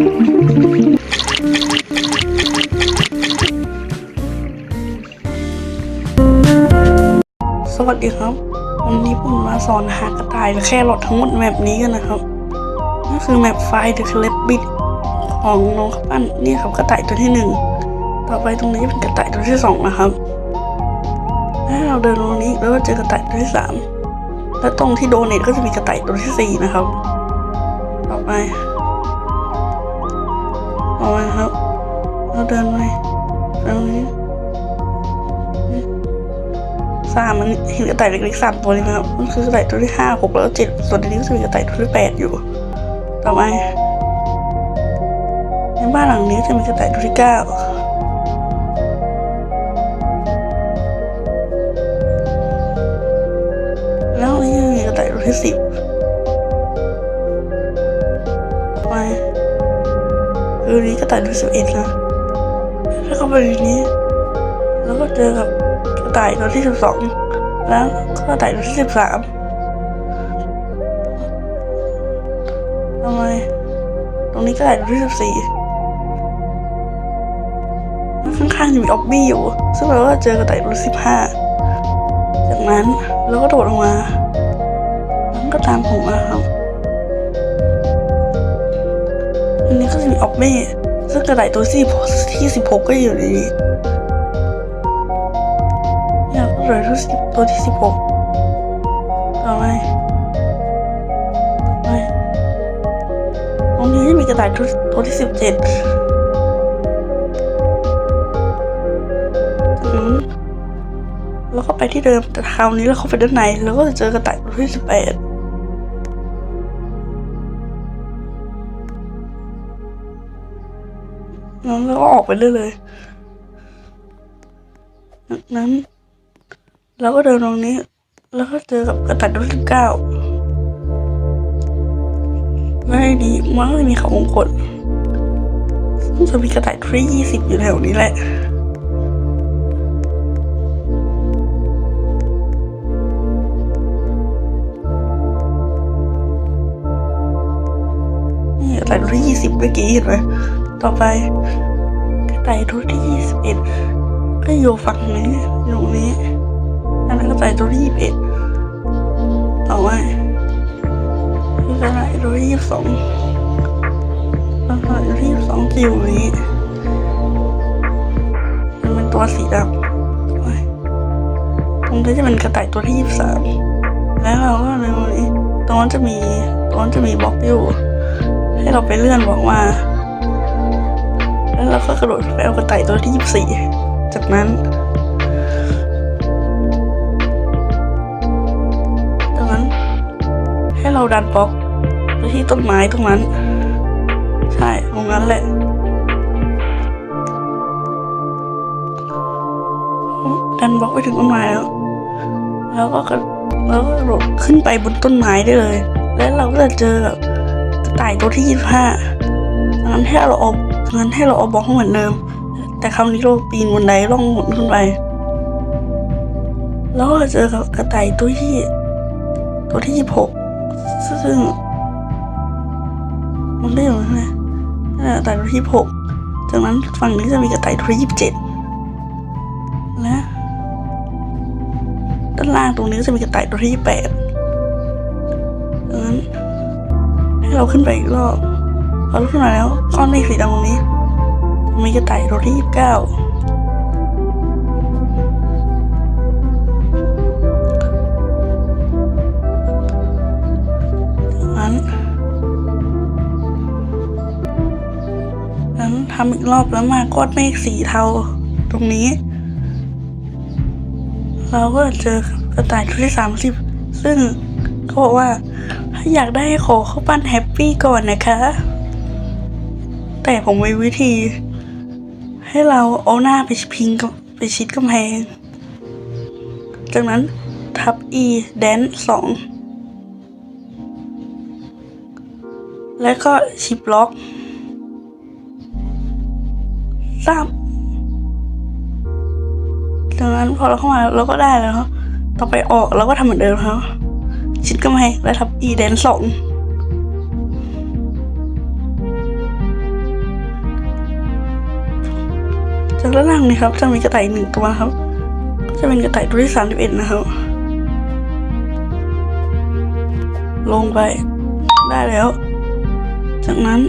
สวัสดีครับ วันนี้ผมมาสอนหากระต่ายและแครอททั้งหมดแมปนี้กันนะครับนั่นคือแมปไฟล์ The c l e b b i t ของน้องข้าวปั้นนี่ครับกระต่ายตัวที่หนึ่งต่อไปตรงนี้เป็นกระต่ายตัวที่สองนะครับถ้าเราเดินตรงนี้แล้วก็เจอกระต่ายตัวที่สามและตรงที่โดเนทก็จะมีกระต่ายตัวที่สี่นะครับ ต่อไป ต่อไปครับ เราเดินไปตรงนี้สามมันเห็นกระต่ายเล็กๆสามตัวเลยนะครับ มันคือกระต่ายตัวที่ห้าหกแล้วเจ็ดส่วนนนี้ก็จะมีกระต่ายตัวที่แปดอยู่ ต่อไปในบ้านหลังนี้จะมีกระต่ายตัวที่เก้าแล้วนี่มีกระต่ายตัวที่สิบต่อไป คือนี้กระต่ายตัวที่สิบเอ็ดนะถ้าเข้าไปในนี้ แล้วก็เจอกับกระต่ายตัวที่สิบสองแล้วก็กระต่ายตัวที่สิบสามทำไมตรงนี้กระต่ายตัวที่สิบสี่ข้างๆจะมีออบบี้อยู่ ซึ่งเราก็เจอกระต่ายตัวสิบห้าจากนั้นเราก็โดดลงมาแล้วก็ตามผมมาครับ อันนี้ก็จะมีออบบี้ซึ่งกระต่ายตัวที่ที่สิบหกก็อยู่ในนี้อยากเหลือที่สิบตัวที่สิบหกต่อไปต่อไปตรงนี้จะมีกระต่ายตัวตัวที่สิบเจ็ดแล้วก็ไปที่เดิมแต่คราวนี้เราเข้าไปด้านในแล้วก็จะเจอกระต่ายตัวที่สิบแปด แล้วก็ออกไปเรื่อยเลยจากนั้นแล้วก็เดินตรงนี้ แล้วก็เจอกับกระต่ายตัวที่เก้าและในนี้มันก็จะมีเขาวงกตซึ่งจะมีกระต่ายตัวที่ยี่สิบอยู่แถวนี้แหละนี่กระต่ายตัวที่ยี่สิบเมื่อกี้เห็นไหม ต่อไปกระต่ายตัวที่ยี่สิบเอ็ดก็อยู่ฝั่งนี้อยู่นี้อันนั้นก็ใส่ตัวที่ยี่สิบเอ็ดต่อไปนี่ก็ใส่ตัวที่ยี่สิบสองแล้วก็ตัวที่ยี่สิบสองจะอยู่นี้มันเป็นตัวสีดำโอ้ยตรงนี้จะเป็นกระต่ายตัวที่ยี่สิบสามแล้วเราก็ในวันนี้ตรงนั้นจะมีตรงนั้นจะมีบล็อกอยู่ ให้เราไปเลื่อนบล็อกมา แล้วเราก็กระโดดไปเอากระต่ายตัวที่ยี่สี่จากนั้นดังนั้น ให้เราดันบล็อกไปที่ต้นไม้ตรงนั้น ใช่ตรงนั้นแหละดันบล็อกไปถึงต้นไม้แล้ว แล้วก็กระแล้วก็กระโดดขึ้นไปบนต้นไม้ได้เลย แล้วเราก็จะเจอกับกระต่ายตัวที่ยี่สิบห้าดังนั้นให้เราเอาดั งั้นให้เราเอาบล็อกเหมือนเดิม แต่คราวนี้เราปีนบันไดล่องหนขึ้นไป แล้วก็เจอกับกระต่ายตัวที่ ตัวที่ยี่หกซึ่ง มันไม่อยู่ใช่ไหมนั่นแหละกระต่ายตัวที่หกจากนั้นฝั่งนี้จะมีกระต่ายตัวที่ยี่สิบเจ็ดและด้านล่างตรงนี้จะมีกระต่ายตัวที่ยี่สิบแปดดังนั้นให้เราขึ้นไปอีกรอบ เราขึ้นมาแล้วก้อนเมฆสีดำตรงนี้มีกระต่ายตัวที่ยี่สิบเก้านั้นนั้นทำอีกรอบแล้วมาก้อนเมฆสีเทาตรงนี้ เราก็เจอกระต่ายตัวที่สามสิบซึ่งเขาบอกว่า ถ้าอยากได้ขอเข้าปั้นแฮปปี้ก่อนนะคะ แต่ผมมีวิธี ให้เราเอาหน้าไปพิงกับไปชิดกำแพง จากนั้นทับ e แดนสองแล้วก็ชิปล็อกสามจากนั้นพอเราเข้ามาเราก็ได้แล้วต่อไปออกเราก็ทำเหมือนเดิมครับชิดกำแพงแล้วทับ e แดนสอง แล้วด้านล่างนี่ครับจะมีกระต่ายหนึ่งตัวครับ จะเป็นกระต่ายตัวที่สามสิบเอ็ดนะครับ ลงไปได้แล้ว จากนั้น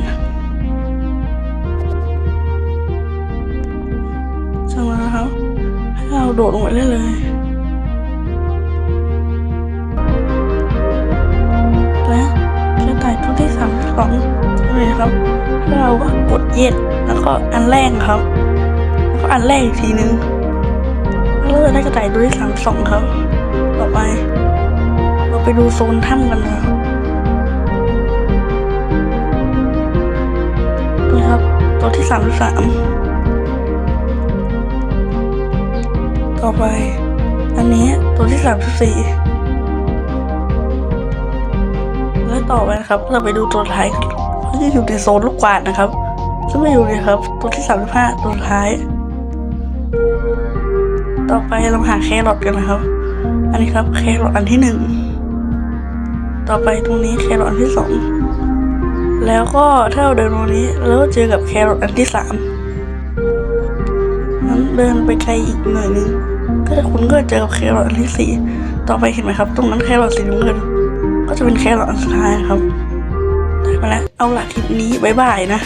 จากนั้นนะครับ ให้เราโดดลงไปได้เลยและกระต่ายตัวที่สามสิบสองเลยครับให้เราก็กดเย็ดแล้วก็อันแรกครับ อันแรกอีกทีนึงเราจะได้กระต่ายตัวที่สามสองครับ ต่อไป เราไปดูโซนถ้ำกันนะครับนี่ครับ ตัวที่สามสิบสามต่อไป อันนี้ตัวที่สามสิบสี่แล้วต่อไปนะครับ เราไปดูตัวท้ายกันเขาจะอยู่ในโซนลูกกวาดนะครับซึ่งไม่อยู่เลยครับ ตัวที่สามสิบห้าตัวท้าย ต่อไปเราหาแครอทกันนะครับ อันนี้ครับแครอทอันที่หนึ่ง ต่อไปตรงนี้แครอทอันที่สอง แล้วก็ถ้าเราเดินตรงนี้แล้วเจอกับแครอทอันที่สามนั้นเดินไปไกลอีกหน่อยนึง ก็จะคุณก็เจอกับแครอทอันที่สี่ ต่อไปเห็นไหมครับ ตรงนั้นแครอทสีน้ำเงิน ก็จะเป็นแครอทอันสุดท้ายครับได้มาแล้ว เอาละคลิปนี้บายบายนะ